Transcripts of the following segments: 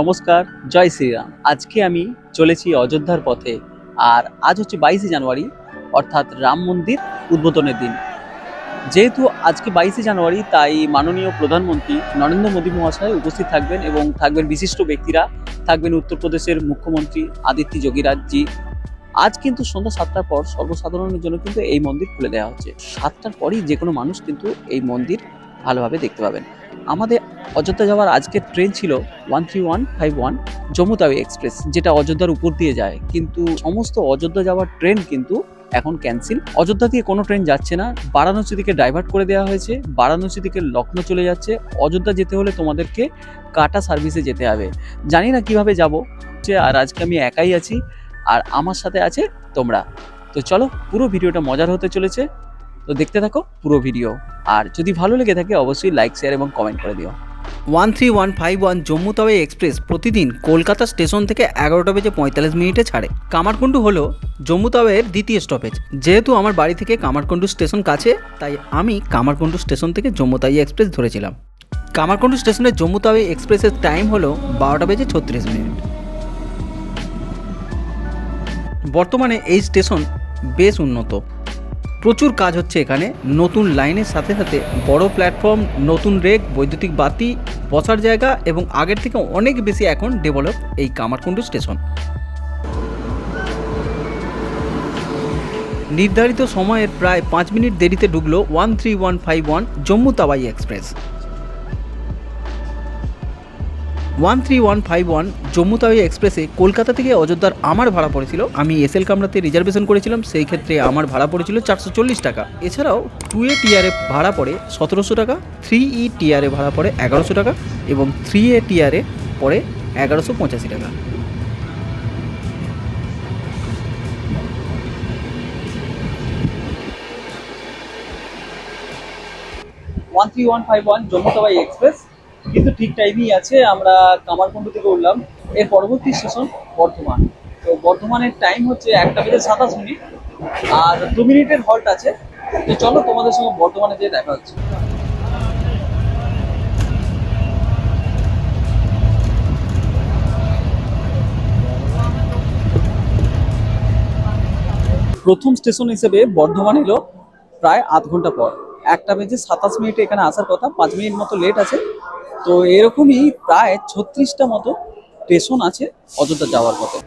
নমস্কার, জয় শ্রীরাম। আজকে আমি চলেছি অযোধ্যার পথে, আর আজ হচ্ছে বাইশে জানুয়ারি, অর্থাৎ রাম মন্দির উদ্বোধনের দিন। যেহেতু আজকে বাইশে জানুয়ারি, তাই মাননীয় প্রধানমন্ত্রী নরেন্দ্র মোদী মহাশয় উপস্থিত থাকবেন এবং থাকবেন বিশিষ্ট ব্যক্তিরা। থাকবেন উত্তরপ্রদেশের মুখ্যমন্ত্রী আদিত্য যোগীরাজজি। আজ কিন্তু সন্ধ্যা সাতটার পর সর্বসাধারণের জন্য কিন্তু এই মন্দির খুলে দেওয়া হচ্ছে। সাতটার পরই যে কোনো মানুষ কিন্তু এই মন্দির ভালোভাবে দেখতে পাবেন। আমাদের অযোধ্যা যাওয়ার আজকের ট্রেন ছিল one three one five one Tawi express যেটা অযোধ্যার উপর দিয়ে যায়। কিন্তু সমস্ত অযোধ্যা যাওয়ার ট্রেন কিন্তু এখন ক্যান্সেল অযোধ্যা দিয়ে কোনো ট্রেন যাচ্ছে না। বারাণসী দিকে ডাইভার্ট করে দেওয়া হয়েছে। বারাণসী থেকে লখনৌ চলে যাচ্ছে। অযোধ্যা যেতে হলে তোমাদেরকে কাটা সার্ভিসে যেতে হবে। জানি না কীভাবে যাব। আর আজকে আমি একাই আছি। আর আমার সাথে আছে তোমরা। তো চলো, পুরো ভিডিওটা মজার হতে চলেছে। তো দেখতে থাকো পুরো ভিডিও আর যদি ভালো লেগে থাকে, অবশ্যই লাইক শেয়ার এবং কমেন্ট করে দিও। One three one five one Jammu Tawi express প্রতিদিন কলকাতা স্টেশন থেকে এগারোটা বেজে পঁয়তাল্লিশ মিনিটে ছাড়ে। কামারকুণ্ডু হলো জম্মু তাওয়াইয়ের দ্বিতীয় স্টপেজ যেহেতু আমার বাড়ি থেকে কামারকুণ্ডু স্টেশন কাছে, তাই আমি কামারকুণ্ডু স্টেশন থেকে জম্মু তাওয়াই এক্সপ্রেস ধরেছিলাম। কামারকুণ্ডু স্টেশনের জম্মু তাওয়াই এক্সপ্রেসের টাইম হলো বারোটা বেজে ছত্রিশ মিনিট। বর্তমানে এই স্টেশন বেশ উন্নত। প্রচুর কাজ হচ্ছে এখানে। নতুন লাইনের সাথে সাথে বড় প্ল্যাটফর্ম নতুন রেক বৈদ্যুতিক বাতি, বসার জায়গা এবং আগের থেকে অনেক বেশি এখন ডেভেলপ এই কামারকুণ্ডু স্টেশন নির্ধারিত সময়ের প্রায় পাঁচ মিনিট দেরিতে ঢুকলো one three one five one Jammu Tawi express one three one five one Jammu এক্সপ্রেসে কলকাতা থেকে অযোধ্যার আমার ভাড়া পড়েছিল। আমি এসএল কামরাতে রিজার্ভেশন করেছিলাম, সেই ক্ষেত্রে আমার ভাড়া পড়েছিল চারশো চল্লিশ টাকা। এছাড়াও টু এ টিআরে ভাড়া পড়ে সতেরোশো টাকা থ্রি ই টিআরে ভাড়া পড়ে এগারোশো টাকা এবং থ্রি এ টিআরে পড়ে এগারোশো পঁচাশি টাকা। One three one five one Jammu Tawi express কিন্তু ঠিক টাইমই আছে, আমরা কামারকুণ্ড থেকে উঠলাম। এর পরবর্তী স্টেশন বর্ধমান। তো বর্ধমানের টাইম হচ্ছে একটা বেজে সাতাশ মিনিট। আর দু মিনিটের হল্ট আছে। তো চলো তোমাদের সঙ্গে বর্ধমানে যেয়ে দেখা হচ্ছে। প্রথম স্টেশন হিসেবে বর্ধমান এলো প্রায় আধ ঘণ্টা পর। একটা বেজে সাতাশ মিনিটে এখানে আসার কথা, পাঁচ মিনিট মতো লেট আছে। তো এরকমই প্রায় ছত্রিশটা মতো স্টেশন আছে অযোধ্যা যাওয়ার পথে।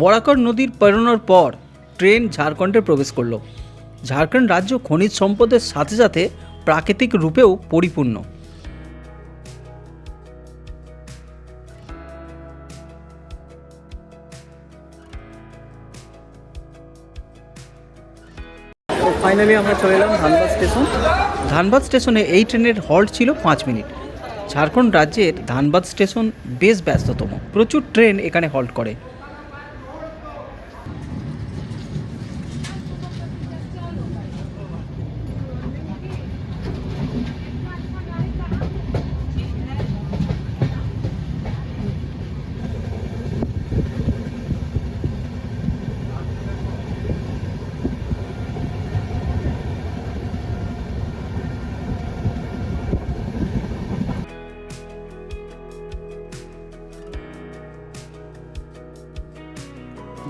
বরাকর নদীর পেরোনোর পর ট্রেন ঝাড়খণ্ডে প্রবেশ করল। ঝাড়খণ্ড রাজ্য খনিজ সম্পদের সাথে সাথে প্রাকৃতিক রূপেও পরিপূর্ণ। ফাইনালি আমরা চলে এলাম ধানবাদ স্টেশন। ধানবাদ স্টেশনে এই ট্রেনের হল্ট ছিল পাঁচ মিনিট। ঝাড়খণ্ড রাজ্যের ধানবাদ স্টেশন বেশ ব্যস্ততম। প্রচুর ট্রেন এখানে হল্ট করে।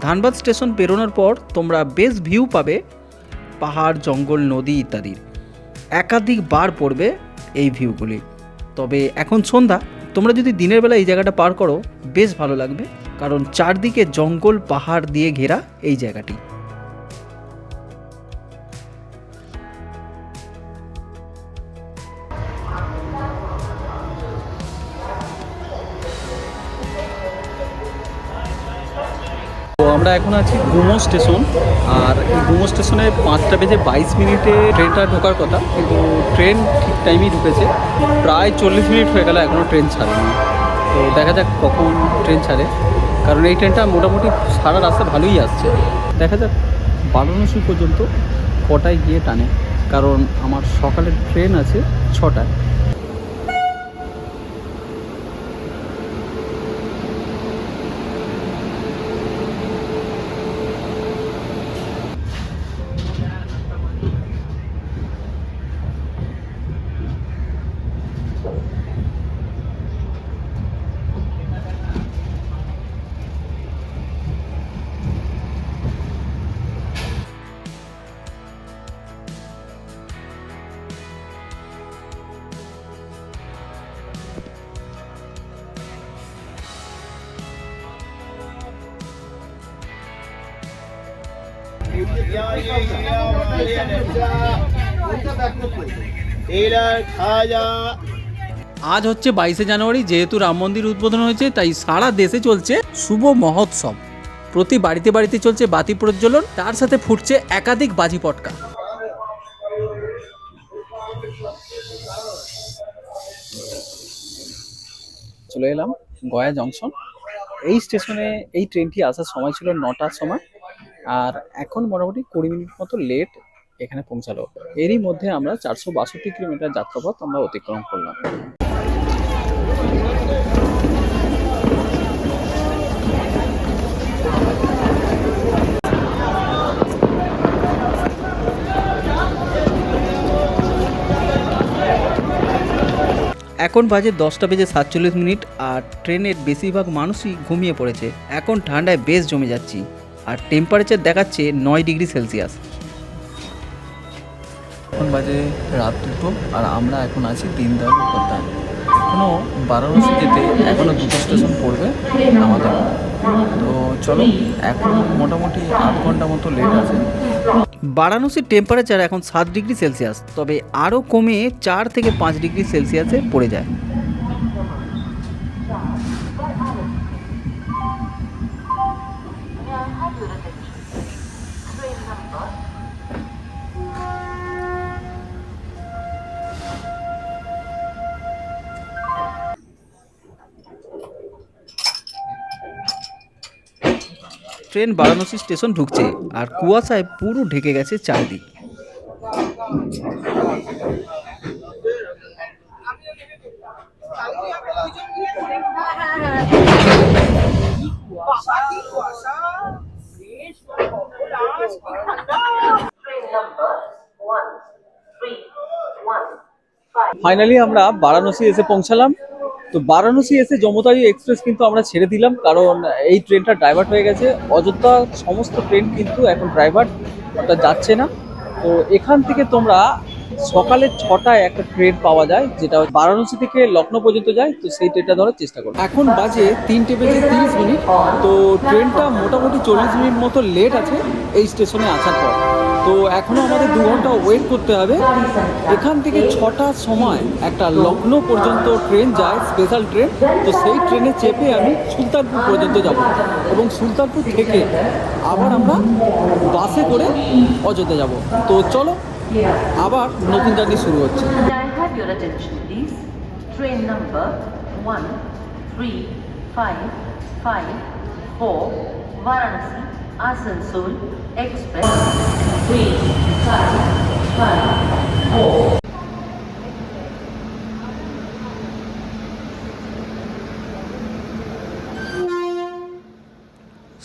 ধানবাদ স্টেশন পেরোনোর পর তোমরা বেশ ভিউ পাবে, পাহাড়, জঙ্গল, নদী ইত্যাদির একাধিক বার পড়বে এই ভিউগুলি। তবে এখন সন্ধ্যা, তোমরা যদি দিনের বেলা এই জায়গাটা পার করো, বেশ ভালো লাগবে, কারণ চারদিকে জঙ্গল, পাহাড় দিয়ে ঘেরা এই জায়গাটি। আমরা এখন আছি গুমো স্টেশন, আর এই গুমো স্টেশনে পাঁচটা বেজে বাইশ মিনিটে ট্রেনটা ঢোকার কথা, কিন্তু ট্রেন ঠিক টাইমেই ঢুকেছে। প্রায় চল্লিশ মিনিট হয়ে গেল এখনও ট্রেন ছাড়েনি। তো দেখা যাক কখন ট্রেন ছাড়ে, কারণ এই ট্রেনটা মোটামুটি সারা রাস্তা ভালোই আসছে। দেখা যাক বারাণসী পর্যন্ত কটায় গিয়ে টানে, কারণ আমার সকালের ট্রেন আছে ছটায়। আজ হচ্ছে বাইশে জানুয়ারি, যেহেতু রাম মন্দির উদ্বোধন হয়েছে, তাই সারা দেশে চলছে শুভ মহোৎসব। প্রতি বাড়িতে বাড়িতে চলছে বাতি প্রজ্বলন, তার সাথে ফুটছে একাধিক বাজি পটকা চলে এলাম গয়া জংশন। এই স্টেশনে এই ট্রেনটি আসার সময় ছিল নটার সময়। আর এখন মোটামুটি কুড়ি মিনিট মতো লেট এখানে পৌঁছালো। এরই মধ্যে আমরা চারশো বাষট্টি কিলোমিটার যাত্রাপথ আমরা অতিক্রম করলাম। এখন বাজে দশটা বেজে সাতচল্লিশ মিনিট আর ট্রেনের বেশিরভাগ মানুষই ঘুমিয়ে পড়েছে। এখন ঠান্ডায় বেশ জমে যাচ্ছি। আর টেম্পারেচার দেখাচ্ছে নয় ডিগ্রি সেলসিয়াস এখন বাজে রাত দুটো আর আমরা এখন আছি দিনদয়াল উপাধ্যায় এখনও বারাণসী যেতে এখনও দুটো স্টেশন পড়বে আমাদের। তো চলো এখন মোটামুটি আধ ঘণ্টা মতো লেট আছে। বারাণসীর টেম্পারেচার এখন সাত ডিগ্রি সেলসিয়াস তবে আরও কমে চার থেকে পাঁচ ডিগ্রি সেলসিয়াসে পড়ে যায়। ট্রেন বারাণসী স্টেশন ঢুকছে আর কুয়াশায় পুরো ঢেকে গেছে চারদিক. ফাইনালি আমরা বারাণসী এসে পৌঁছালাম তো বারাণসী এসে জমতারি এক্সপ্রেস কিন্তু আমরা ছেড়ে দিলাম, কারণ এই ট্রেনটা ড্রাইভার হয়ে গেছে। অযোধ্যা সমস্ত ট্রেন কিন্তু এখন ড্রাইভার অর্থাৎ যাচ্ছে না। তো এখান থেকে তোমরা সকালে ছটায় একটা ট্রেন পাওয়া যায়, যেটা বারাণসী থেকে লখনৌ পর্যন্ত যায়, তো সেই ট্রেনটা ধরার চেষ্টা করো। এখন বাজে তিনটে বেজে তিরিশ মিনিট, তো ট্রেনটা মোটামুটি চল্লিশ মিনিট মতো লেট আছে এই স্টেশনে আসার পর। তো এখনও আমাদের দু ঘণ্টা ওয়েট করতে হবে। এখান থেকে ছটার সময় একটা লখনৌ পর্যন্ত ট্রেন যায় স্পেশাল ট্রেন তো সেই ট্রেনে চেপে আমি সুলতানপুর পর্যন্ত যাব। এবং সুলতানপুর থেকে আবার আমরা বাসে করে অযোধ্যা যাব। তো চলো আবার নতুন জার্নি শুরু হচ্ছে। I have your attention, please? train number 1355 Varanasi Asansol Express 3554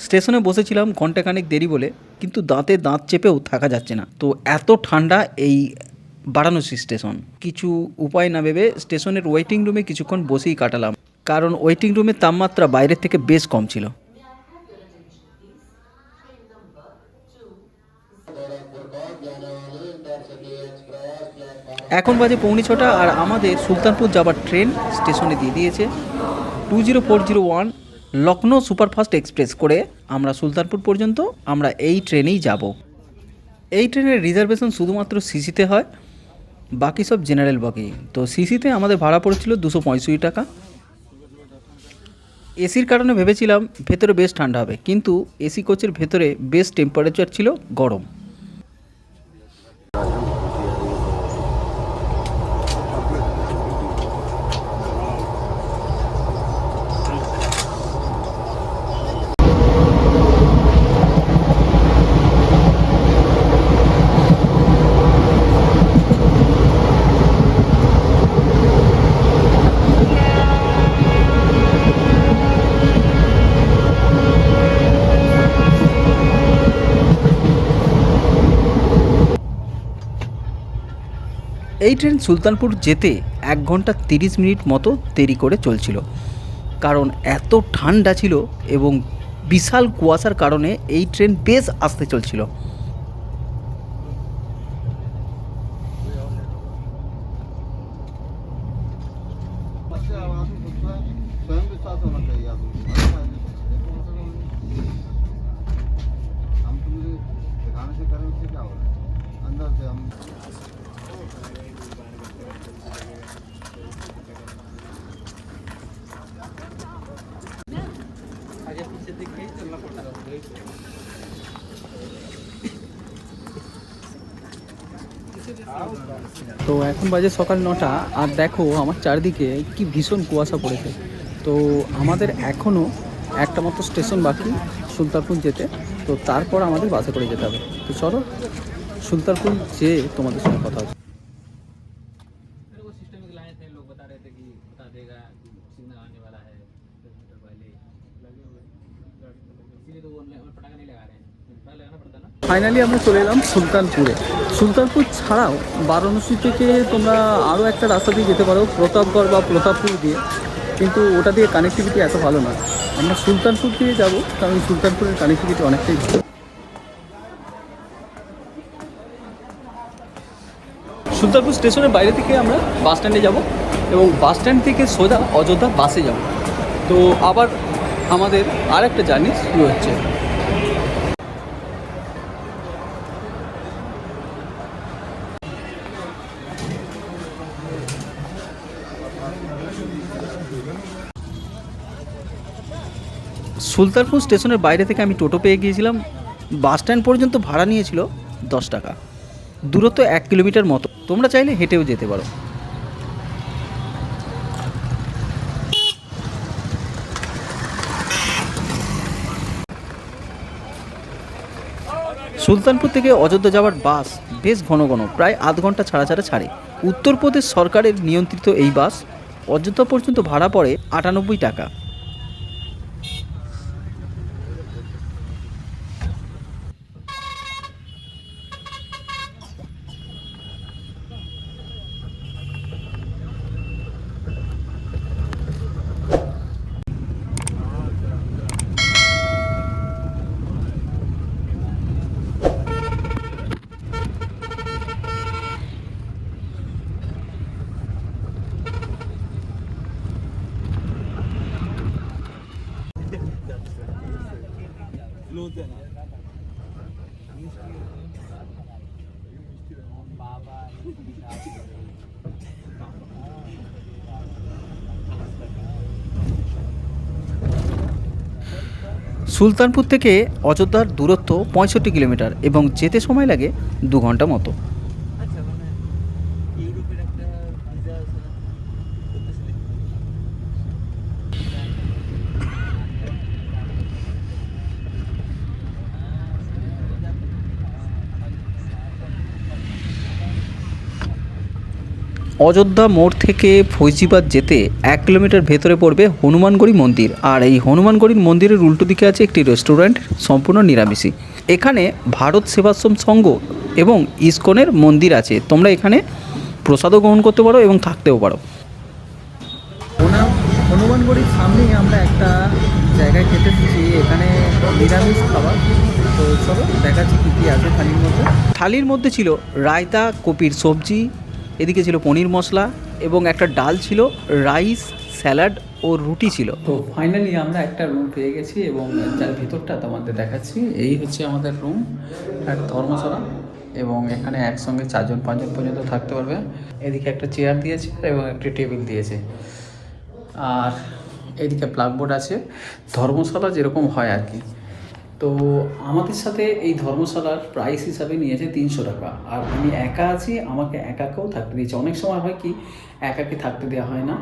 স্টেশনে বসেছিলাম ঘন্টাখানেক দেরি বলে, কিন্তু দাঁতে দাঁত চেপেও থাকা যাচ্ছে না। তো এত ঠান্ডা এই বারাণসী স্টেশন। কিছু উপায় না ভেবে স্টেশনের ওয়েটিং রুমে কিছুক্ষণ বসেই কাটালাম। কারণ ওয়েটিং রুমের তাপমাত্রা বাইরের থেকে বেশ কম ছিল। এখন বাজে পৌনে ছটা আর আমাদের সুলতানপুর যাবার ট্রেন স্টেশনে দিয়ে দিয়েছে two zero four zero one Lucknow superfast express করে আমরা সুলতানপুর পর্যন্ত আমরা এই ট্রেনেই যাব। এই ট্রেনের রিজার্ভেশন শুধুমাত্র সিসিতে হয়, বাকি সব জেনারেল বগি তো সিসিতে আমাদের ভাড়া পড়েছিল দুশো পঁয়ষট্টি টাকা। এসির কারণে ভেবেছিলাম ভেতরে বেশ ঠান্ডা হবে, কিন্তু এসি কোচের ভেতরে বেশ টেম্পারেচার ছিল গরম। এই ট্রেন সুলতানপুর যেতে এক ঘন্টা তিরিশ মিনিট মতো দেরি করে চলছিল কারণ এত ঠান্ডা ছিল এবং বিশাল কুয়াশার কারণে এই ট্রেন বেশ আস্তে চলছিল बच्चे आवाज में खुद का स्वयं विश्वास होना चाहिए आदमी को। अच्छा है, देखो, हम तो मुझे दिखाने से करें उससे क्या हो रहा है अंदर से हम তো এখন বাজে সকাল নটা, আর দেখো আমার চারদিকে কি ভীষণ কুয়াশা পড়েছে। তো আমাদের এখনও একটা মতো স্টেশন বাকি, সুলতানপুর যেতে। তো তারপর আমাদের বাসে করে যেতে হবে। তো চলো, সুলতানপুর যেয়ে তোমাদের সঙ্গে কথা হবে। ফাইনালি আমরা চলে এলাম সুলতানপুরে। সুলতানপুর ছাড়াও বারাণসী থেকে তোমরা আরও একটা রাস্তা দিয়ে যেতে পারো, প্রতাপগড় বা প্রতাপপুর দিয়ে। কিন্তু ওটা দিয়ে কানেক্টিভিটি এত ভালো না। আমরা সুলতানপুর দিয়ে যাব, কারণ সুলতানপুরের কানেক্টিভিটি অনেকটাই ভালো। সুলতানপুর স্টেশনের বাইরে থেকে আমরা বাস স্ট্যান্ডে যাব এবং বাস স্ট্যান্ড থেকে সোজা অযোধ্যা বাসে যাব। তো আবার আমাদের আর একটা জার্নি শুরু হচ্ছে। সুলতানপুর স্টেশনের বাইরে থেকে আমি টোটো পেয়ে গিয়েছিলাম। বাস স্ট্যান্ড পর্যন্ত ভাড়া নিয়েছিল দশ টাকা। দূরত্ব এক কিলোমিটার মতো। তোমরা চাইলে হেঁটেও যেতে পারো। সুলতানপুর থেকে অযোধ্যা যাওয়ার বাস বেশ ঘন ঘন, প্রায় আধ ঘণ্টা ছাড়া ছাড়া ছাড়ে। উত্তরপ্রদেশ সরকারের নিয়ন্ত্রিত এই বাস অযোধ্যা পর্যন্ত ভাড়া পড়ে আটানব্বই টাকা। সুলতানপুর থেকে অযোধ্যার দূরত্ব পঁয়ষট্টি কিলোমিটার এবং যেতে সময় লাগে দু ঘণ্টা মতো। অযোধ্যা মোড় থেকে ফৈজিবাদ যেতে এক কিলোমিটার ভেতরে পড়বে হনুমানগড়ি মন্দির। আর এই হনুমানগড়ির মন্দিরের উল্টো দিকে আছে একটি রেস্টুরেন্ট সম্পূর্ণ নিরামিষই। এখানে ভারত সেবাশ্রম সংঘ এবং ইসকনের মন্দির আছে। তোমরা এখানে প্রসাদও গ্রহণ করতে পারো এবং থাকতেও পারো। হনুমানগড়ির সামনেই আমরা একটা জায়গায় খেতে এখানে নিরামিষ খাবার। তো চলো দেখাচ্ছি কী কী আছে থালির মধ্যে। থালির মধ্যে ছিল রায়তা কপির সবজি এদিকে ছিল পনির মশলা এবং একটা ডাল ছিল, রাইস, স্যালাড ও রুটি ছিল। তো ফাইনালি আমরা একটা রুম পেয়ে গেছি এবং যার ভিতরটা তোমাদের দেখাচ্ছি, এই হচ্ছে আমাদের রুম আর ধর্মশালা এবং এখানে একসঙ্গে চারজন, পাঁচজন পর্যন্ত থাকতে পারবে। এদিকে একটা চেয়ার দিয়েছে এবং একটি টেবিল দিয়েছে। আর এদিকে ব্ল্যাকবোর্ড আছে। ধর্মশালা যেরকম হয় আর কি। তো আমাদের সাথে এই ধর্মশালার প্রাইস হিসাবে নিয়েছে তিনশো টাকা। আর আমি একা আছি আমাকে একাকেও থাকতে দিয়েছে। অনেক সময় হয় কি একাকে থাকতে দেওয়া হয় না।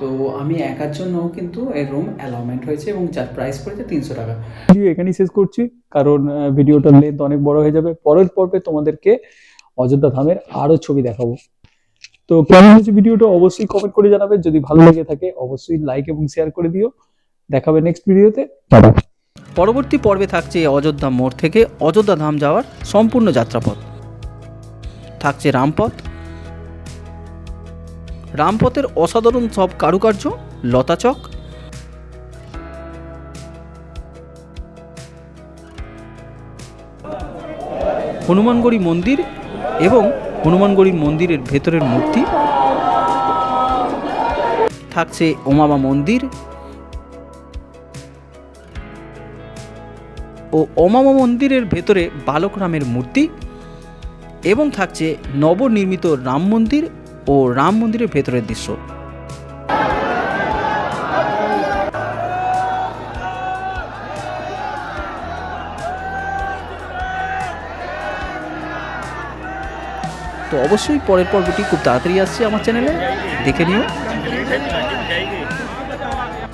তো আমি একার জন্য কিন্তু এই রুম অ্যালাউমেন্ট হয়েছে এবং যার প্রাইস পড়েছে তিনশো টাকা। ভিডিও এখানেই শেষ করছি কারণ আহ, ভিডিওটার লেন্থ অনেক বড় হয়ে যাবে। পরের পর্বে তোমাদেরকে অযোধ্যা ধামের আরও ছবি দেখাবো। তো কেমন হয়েছে ভিডিওটা অবশ্যই কমেন্ট করে জানাবে। যদি ভালো লেগে থাকে অবশ্যই লাইক এবং শেয়ার করে দিও। দেখাবে নেক্সট ভিডিওতে টাটা পরবর্তী পর্বে থাকছে অযোধ্যা মোড় থেকে অযোধ্যা ধাম যাওয়ার সম্পূর্ণ যাত্রাপথ। থাকছে রামপথ। রামপথের অসাধারণ সব কারুকার্য লতাচক হনুমানগড়ি মন্দির এবং হনুমানগড়ির মন্দিরের ভেতরের মূর্তি। থাকছে ওমামা মন্দির। ও অমামা মন্দিরের ভেতরে বালক রামের মূর্তি এবং থাকছে নবনির্মিত রাম মন্দির ও রাম মন্দিরের ভেতরের দৃশ্য। তো অবশ্যই পরের পর্বটি খুব তাড়াতাড়ি আসছে আমার চ্যানেলে, দেখে নিও।